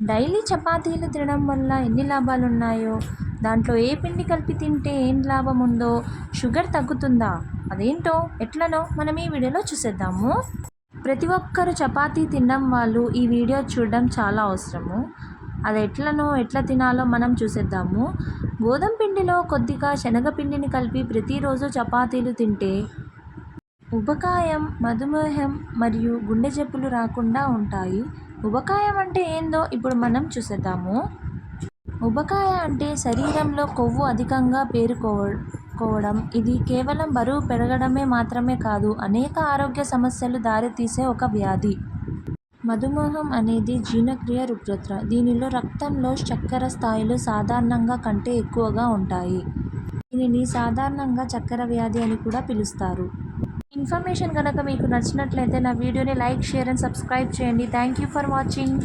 Daily చపాతీలు తినడం వల్ల ఎన్ని లాభాలు ఉన్నాయో దాంట్లో ఏ పిండి కలిపి తింటే ఏం లాభం ఉందో షుగర్ తగ్గుతుందా? అదేంటో ఎట్లనో మనం ఈ వీడియోలో చూసేద్దాము. ప్రతి ఒక్కరు చపాతీ తినడం వాళ్ళు ఈ వీడియో చూడడం చాలా అవసరము. అది ఎట్లనో ఎట్లా తినాలో మనం చూసేద్దాము. గోధుమ పిండిలో కొద్దిగా శనగపిండిని కలిపి ప్రతిరోజు చపాతీలు తింటే ఉబకాయం మధుమేహం మరియు గుండె జబ్బులు రాకుండా ఉంటాయి. ఉబకాయం అంటే ఏందో ఇప్పుడు మనం చూసేద్దాము. ఉబకాయ అంటే శరీరంలో కొవ్వు అధికంగా పేరుకోవడం. ఇది కేవలం బరువు పెరగడమే మాత్రమే కాదు అనేక ఆరోగ్య సమస్యలు దారితీసే ఒక వ్యాధి. మధుమేహం అనేది జీర్ణక్రియ రుగ్మత దీనిలో రక్తంలో చక్కెర స్థాయిలు సాధారణంగా కంటే ఎక్కువగా ఉంటాయి. దీనిని సాధారణంగా చక్కెర వ్యాధి అని కూడా పిలుస్తారు. ఇన్ఫర్మేషన్ కనుక మీకు నచ్చినట్లయితే నా వీడియోని లైక్ షేర్ అండ్ సబ్స్క్రైబ్ చేయండి. Thank you for watching.